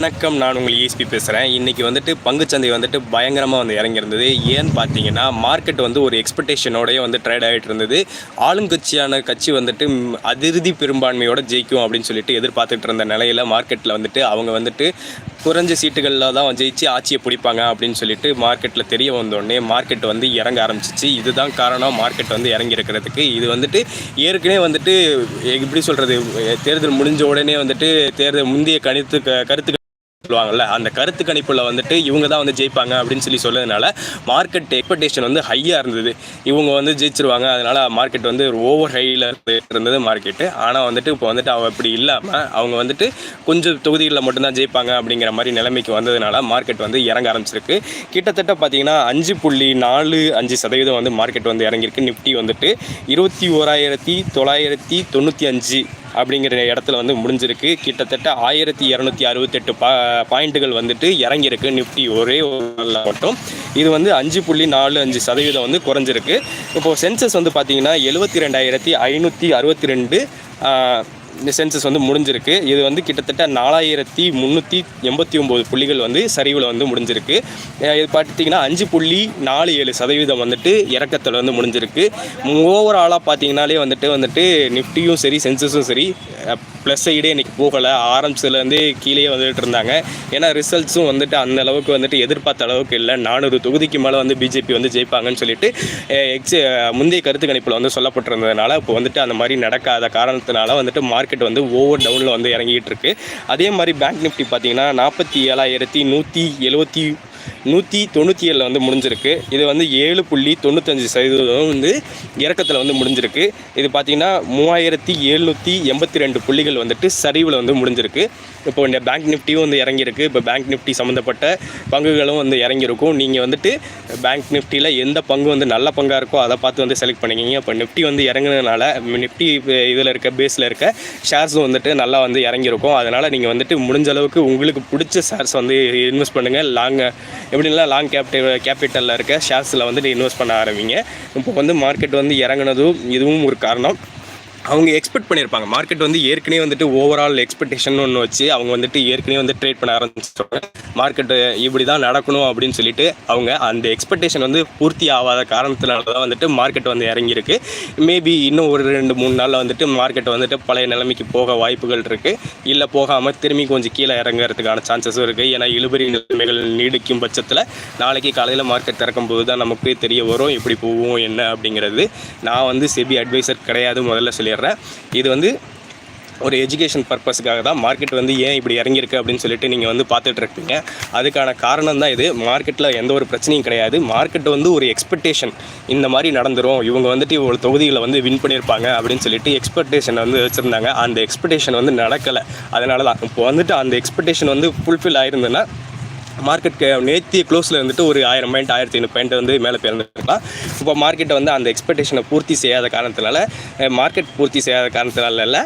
வணக்கம் நான் உங்கள் ESP பேசுகிறேன் இன்றைக்கி வந்துட்டு பங்குச்சந்தை வந்துட்டு பயங்கரமாக வந்து இறங்கியிருந்தது. ஏன்னு பார்த்தீங்கன்னா மார்க்கெட் வந்து ஒரு எக்ஸ்பெக்டேஷனோடய வந்து ட்ரேட் ஆகிட்டு இருந்தது. ஆளுங்கட்சியான கட்சி வந்துட்டு அதிருதி பெரும்பான்மையோட ஜெயிக்கும் அப்படின்னு சொல்லிட்டு எதிர்பார்த்துட்டு இருந்த நிலையில் மார்க்கெட்டில் வந்துட்டு அவங்க வந்துட்டு குறைஞ்ச சீட்டுகளில் தான் ஜெயிச்சு ஆட்சியை பிடிப்பாங்க அப்படின்னு சொல்லிட்டு மார்க்கெட்டில் தெரிய வந்தோடனே மார்க்கெட் வந்து இறங்க ஆரம்பிச்சிச்சு. இதுதான் காரணம். மார்க்கெட் வந்து இறங்கி இருக்கிறதுக்கு. இது வந்துட்டு ஏற்கனவே வந்துட்டு எப்படி சொல்கிறது தேர்தல் முடிஞ்ச உடனே வந்துட்டு தேர்தல் முந்தைய கணித்து க- கருத்து சொல்லுவாங்கல்ல அந்த கருத்து கணிப்பில் வந்துட்டு இவங்க தான் வந்து ஜெயிப்பாங்க அப்படின்னு சொல்லி சொன்னதுனால மார்க்கெட் எக்ஸ்பெக்டேஷன் வந்து ஹையாக இருந்தது. இவங்க வந்து ஜெயிச்சிருவாங்க அதனால மார்க்கெட் வந்து ஓவர் ஹையில் இருந்தது மார்க்கெட்டு ஆனால் வந்துட்டு இப்போ வந்துட்டு அவள் அப்படி இல்லாமல் அவங்க வந்துட்டு கொஞ்சம் தொகுதிகளில் மட்டும்தான் ஜெயிப்பாங்க அப்படிங்கிற மாதிரி நிலைமைக்கு வந்ததுனால மார்க்கெட் வந்து இறங்க ஆரம்பிச்சிருக்கு. கிட்டத்தட்ட பார்த்தீங்கன்னா அஞ்சு புள்ளி நாலு அஞ்சு சதவீதம் வந்து மார்க்கெட் வந்து இறங்கியிருக்கு. நிஃப்டி வந்துட்டு இருபத்தி ஓராயிரத்தி தொள்ளாயிரத்தி தொண்ணூற்றி அஞ்சு அப்படிங்கிற இடத்துல வந்து முடிஞ்சிருக்கு. கிட்டத்தட்ட ஆயிரத்தி இரநூத்தி அறுபத்தெட்டு பா பாயிண்ட்டுகள் வந்துட்டு இறங்கியிருக்கு. நிஃப்டி ஒரே ஒரு மட்டும். இது வந்து அஞ்சு புள்ளி நாலு அஞ்சு சதவீதம் வந்து குறைஞ்சிருக்கு. இப்போது சென்சஸ் வந்து பார்த்திங்கன்னா எழுபத்தி ரெண்டாயிரத்தி ஐநூற்றி அறுபத்தி ரெண்டு சென்சஸ் வந்து முடிஞ்சிருக்கு. இது வந்து கிட்டத்தட்ட நாலாயிரத்தி முந்நூற்றி எண்பத்தி ஒம்பது புள்ளிகள் வந்து சரிவில் வந்து முடிஞ்சிருக்கு. இது பார்த்தீங்கன்னா அஞ்சு புள்ளி நாலு ஏழு சதவீதம் வந்துட்டு இறக்கத்தில் வந்து முடிஞ்சிருக்கு. ஓவராலாக பார்த்தீங்கன்னாலே வந்துட்டு வந்துட்டு நிஃப்டியும் சரி சென்சஸும் சரி ப்ளஸ் சைடே இன்னைக்கு போகலை. ஆரம்பிச்சதுலேருந்து கீழே வந்துட்டு இருந்தாங்க. ஏன்னா ரிசல்ட்ஸும் வந்துட்டு அந்த அளவுக்கு வந்துட்டு எதிர்பார்த்த அளவுக்கு இல்லை. நானூறு தொகுதிக்கு மேலே வந்து பிஜேபி வந்து ஜெயிப்பாங்கன்னு சொல்லிட்டு எக்ஸ் முந்தைய கருத்து கணிப்பில் வந்து சொல்லப்பட்டிருந்ததுனால இப்போ வந்துட்டு அந்த மாதிரி நடக்காத காரணத்தினால வந்துட்டு மார்க்கெட் வந்து ஓவர் டவுனில் வந்து இறங்கிட்டு இருக்கு. அதே மாதிரி பேங்க் நிஃப்டி பார்த்தீங்கன்னா நாற்பத்தி ஏழாயிரத்தி நூற்றி எழுபத்தி நூற்றி தொண்ணூற்றி ஏழில் வந்து முடிஞ்சிருக்கு. இது வந்து ஏழு புள்ளி தொண்ணூத்தஞ்சு சதவீதம் வந்து இறக்கத்தில் வந்து முடிஞ்சிருக்கு. இது பார்த்தீங்கன்னா மூவாயிரத்தி எழுநூற்றி எண்பத்தி ரெண்டு புள்ளிகள் வந்துட்டு சரிவில் வந்து முடிஞ்சிருக்கு. இப்போ இந்த பேங்க் நிஃப்டியும் வந்து இறங்கியிருக்கு. இப்போ பேங்க் நிஃப்டி சம்மந்தப்பட்ட பங்குகளும் வந்து இறங்கியிருக்கும். நீங்கள் வந்துட்டு பேங்க் நிஃப்டியில் எந்த பங்கு வந்து நல்ல பங்காக இருக்கோ அதை பார்த்து வந்து செலக்ட் பண்ணிக்கிங்க. இப்போ நிஃப்டி வந்து இறங்குனதுனால நிஃப்டி இதில் இருக்க பேஸில் இருக்க ஷேர்ஸும் வந்துட்டு நல்லா வந்து இறங்கியிருக்கும். அதனால் நீங்கள் வந்துட்டு முடிஞ்ச அளவுக்கு உங்களுக்கு பிடிச்ச ஷேர்ஸ் வந்து இன்வெஸ்ட் பண்ணுங்கள் லாங் எப்படின்னா லாங் கேப்டி கேபிட்டலில் இருக்க ஷேர்ஸில் வந்துட்டு இன்வெஸ்ட் பண்ண ஆரம்பிங்க. இப்போ வந்து மார்க்கெட் வந்து இறங்குனதும் இதுவும் ஒரு காரணம். அவங்க எக்ஸ்பெக்ட் பண்ணியிருப்பாங்க. மார்க்கெட் வந்து ஏற்கனவே வந்துட்டு ஓவரால் எக்ஸ்பெக்டேஷன் ஒன்று வச்சு அவங்க வந்துட்டு ஏற்கனவே வந்து ட்ரேட் பண்ண ஆரம்பிச்சிட்டாங்க. மார்க்கெட்டு இப்படி தான் நடக்கணும் அப்படின்னு சொல்லிட்டு அவங்க அந்த எக்ஸ்பெக்டேஷன் வந்து பூர்த்தி ஆகாத காரணத்தினால தான் வந்துட்டு மார்க்கெட் வந்து இறங்கியிருக்கு. மேபி இன்னும் ஒரு ரெண்டு மூணு நாளில் வந்துட்டு மார்க்கெட் வந்துட்டு பழைய நிலைமைக்கு போக வாய்ப்புகள் இருக்குது இல்லை போகாமல் திரும்பி கொஞ்சம் கீழே இறங்குறதுக்கான சான்சஸும் இருக்குது ஏன்னா இழுபறி நிலைமைகள் நீடிக்கும் பட்சத்தில் நாளைக்கு காலையில் மார்க்கெட் திறக்கும் போது தான் நமக்கு தெரிய வரும். எப்படி போகும் என்ன அப்படிங்கிறது நான் வந்து செபி அட்வைசர் கிடையாது. முதல்ல சொல்லி சொல்லிடுறேன். இது வந்து ஒரு எஜுகேஷன் பர்பஸ்க்காக தான். மார்க்கெட் வந்து ஏன் இப்படி இறங்கியிருக்கு அப்படின்னு சொல்லிட்டு நீங்கள் வந்து பார்த்துட்டு இருப்பீங்க. அதுக்கான காரணம் தான் இது. மார்க்கெட்டில் எந்த ஒரு பிரச்சனையும் கிடையாது. மார்க்கெட் வந்து ஒரு எக்ஸ்பெக்டேஷன் இந்த மாதிரி நடந்துரும். இவங்க வந்துட்டு இவ்வளோ தொகுதிகளை வந்து வின் பண்ணியிருப்பாங்க அப்படின்னு சொல்லிட்டு எக்ஸ்பெக்டேஷன் வந்து வச்சுருந்தாங்க. அந்த எக்ஸ்பெக்டேஷன் வந்து நடக்கலை. அதனால தான் இப்போ வந்துட்டு அந்த எக்ஸ்பெக்டேஷன் வந்து ஃபுல்ஃபில் ஆயிருந்ததுன்னா மார்க்கெட் நேற்று க்ளோஸில் இருந்துட்டு ஒரு ஆயிரம் பாயிண்ட் ஆயிரத்தி ஐநூறு பாயிண்ட் வந்து மேலே போயிருந்துருக்கலாம் இப்போ மார்க்கெட்டை வந்து அந்த எக்ஸ்பெக்டேஷனை பூர்த்தி செய்யாத காரணத்தினால மார்க்கெட் பூர்த்தி செய்யாத காரணத்தினால இல்லை.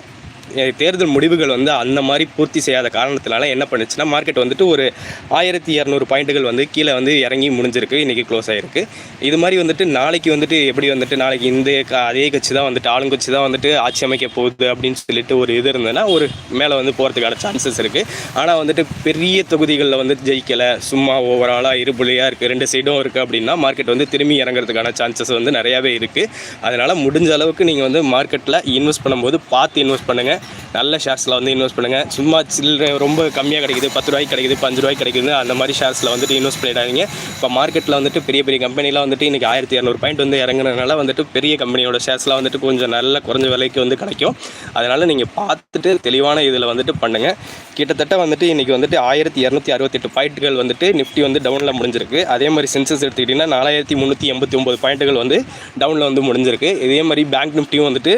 தேர்தல் முடிவுகள் வந்து அந்த மாதிரி பூர்த்தி செய்யாத காரணத்தினால என்ன பண்ணுச்சுன்னா மார்க்கெட் வந்துட்டு ஒரு ஆயிரத்தி இரநூறு பாயிண்ட்டுகள் வந்து கீழே வந்து இறங்கி முடிஞ்சிருக்கு. இன்றைக்கி க்ளோஸ் ஆகிருக்கு இது மாதிரி வந்துட்டு நாளைக்கு வந்துட்டு எப்படி வந்துட்டு நாளைக்கு இந்த அதே கட்சி தான் வந்துட்டு ஆளுங்கட்சி தான் வந்துட்டு ஆட்சி அமைக்க போகுது அப்படின்னு சொல்லிட்டு ஒரு இது இருந்ததுன்னா ஒரு மேலே வந்து போகிறதுக்கான சான்சஸ் இருக்குது ஆனால் வந்துட்டு பெரிய தொகுதிகளில் வந்து ஜெயிக்கலை. சும்மா ஓவராலாக இருபுலியாக இருக்குது ரெண்டு சைடும் இருக்குது அப்படின்னா மார்க்கெட் வந்து திரும்பி இறங்குறதுக்கான சான்சஸ் வந்து நிறையாவே இருக்குது அதனால் முடிஞ்ச அளவுக்கு நீங்கள் வந்து மார்க்கெட்டில் இன்வெஸ்ட் பண்ணும்போது பார்த்து இன்வெஸ்ட் பண்ணுங்கள் நல்ல ஷேர்ஸில் வந்து இன்வெஸ்ட் பண்ணுங்கள் சும்மா சில்லறை ரொம்ப கம்மியாக கிடைக்குது பத்து ரூபாய்க்கு கிடைக்குது பஞ்சு ரூபாய்க்கு கிடைக்குது அந்த மாதிரி ஷேர்ஸில் வந்துட்டு இன்வெஸ்ட் பண்ணிடாதீங்க. இப்போ மார்க்கெட்டில் வந்துட்டு பெரிய பெரிய கம்பெனிலாம் வந்துட்டு இன்றைக்கி ஆயிரத்தி இரநூறு பாயிண்ட் வந்து இறங்குனதுனால வந்துட்டு பெரிய கம்பெனியோட ஷேர்ஸ்லாம் வந்துட்டு கொஞ்சம் நல்ல குறைஞ்ச விலைக்கு வந்து கிடைக்கும். அதனால் நீங்கள் பார்த்துட்டு தெளிவான இதில் வந்துட்டு பண்ணுங்கள் கிட்டத்தட்ட வந்துட்டு இன்றைக்கி வந்துட்டு ஆயிரத்தி இரநூத்தி அறுபத்தெட்டு பாயிண்ட்டுகள் வந்துட்டு நிஃப்டி வந்து டவுனில் முடிஞ்சிருக்கு. அதே மாதிரி சென்சஸ் எடுத்துக்கிட்டிங்கன்னா நாலாயிரத்தி முந்நூற்றி எண்பத்தி ஒம்பது பாயிண்ட்டுகள் வந்து டவுனில் வந்து முடிஞ்சிருக்கு. இதே மாதிரி பேங்க் நிஃப்டியும் வந்துட்டு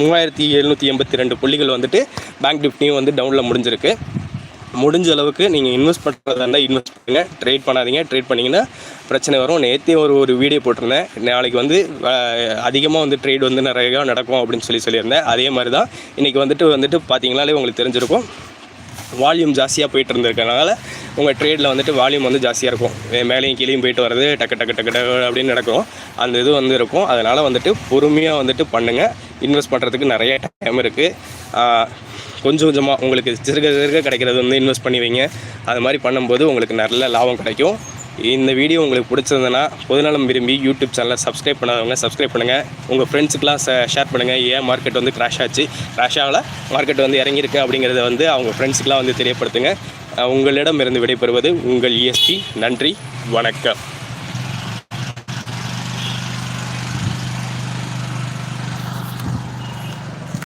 மூவாயிரத்தி எழுநூற்றி எண்பத்தி ரெண்டு நிஃப்டிகள் வந்துட்டு பேங்க் நிஃப்டியும் வந்து டவுனில் முடிஞ்சிருக்கு. முடிஞ்ச அளவுக்கு நீங்கள் இன்வெஸ்ட் பண்ணுறதா இருந்தால் இன்வெஸ்ட் பண்ணுங்கள் ட்ரேட் பண்ணாதீங்க. ட்ரேட் பண்ணிங்கன்னா பிரச்சனை வரும். நேற்றே ஒரு ஒரு வீடியோ போட்டிருந்தேன். நாளைக்கு வந்து அதிகமாக வந்து ட்ரேட் வந்து நிறையா நடக்கும் அப்படின்னு சொல்லி சொல்லியிருந்தேன். அதே மாதிரி தான் இன்றைக்கி வந்துட்டு வந்துட்டு பார்த்தீங்கனாலே உங்களுக்கு தெரிஞ்சிருக்கும். வால்யூம் ஜாஸ்தியாக போயிட்டு இருந்திருக்கனால உங்கள் ட்ரேடில் வந்துட்டு வால்யூம் வந்து ஜாஸ்தியாக இருக்கும். மேலேயும் கீழேயும் போயிட்டு வர்றது டக்கு டக்கு டக்கு டக்கு அப்படின்னு நடக்கும். அந்த இது வந்து இருக்கும். அதனால் வந்துட்டு பொறுமையாக வந்துட்டு பண்ணுங்கள் இன்வெஸ்ட் பண்ணுறதுக்கு நிறைய டைம் இருக்குது கொஞ்சம் கொஞ்சமாக உங்களுக்கு சிறுக சிறுக கிடைக்கிறது வந்து இன்வெஸ்ட் பண்ணி வைங்க அது மாதிரி பண்ணும்போது உங்களுக்கு நல்ல லாபம் கிடைக்கும். இந்த வீடியோ உங்களுக்கு பிடிச்சிருந்ததுன்னா பொதுநலம் விரும்பி யூடியூப் சேனலை சப்ஸ்கிரைப் பண்ணாதவங்க சப்ஸ்கிரைப் பண்ணுங்கள் உங்கள் ஃப்ரெண்ட்ஸுக்கெலாம் ஷேர் பண்ணுங்கள் ஏன் மார்க்கெட் வந்து கிராஷ் ஆச்சு. கிராஷ் ஆகலை. மார்க்கெட் வந்து இறங்கியிருக்கு அப்படிங்கிறத வந்து அவங்க ஃப்ரெண்ட்ஸுக்கெலாம் வந்து தெரியப்படுத்துங்க. உங்களிடம் இருந்து விடைபெறுவது உங்கள் இஎஸ்பி நன்றி. வணக்கம்.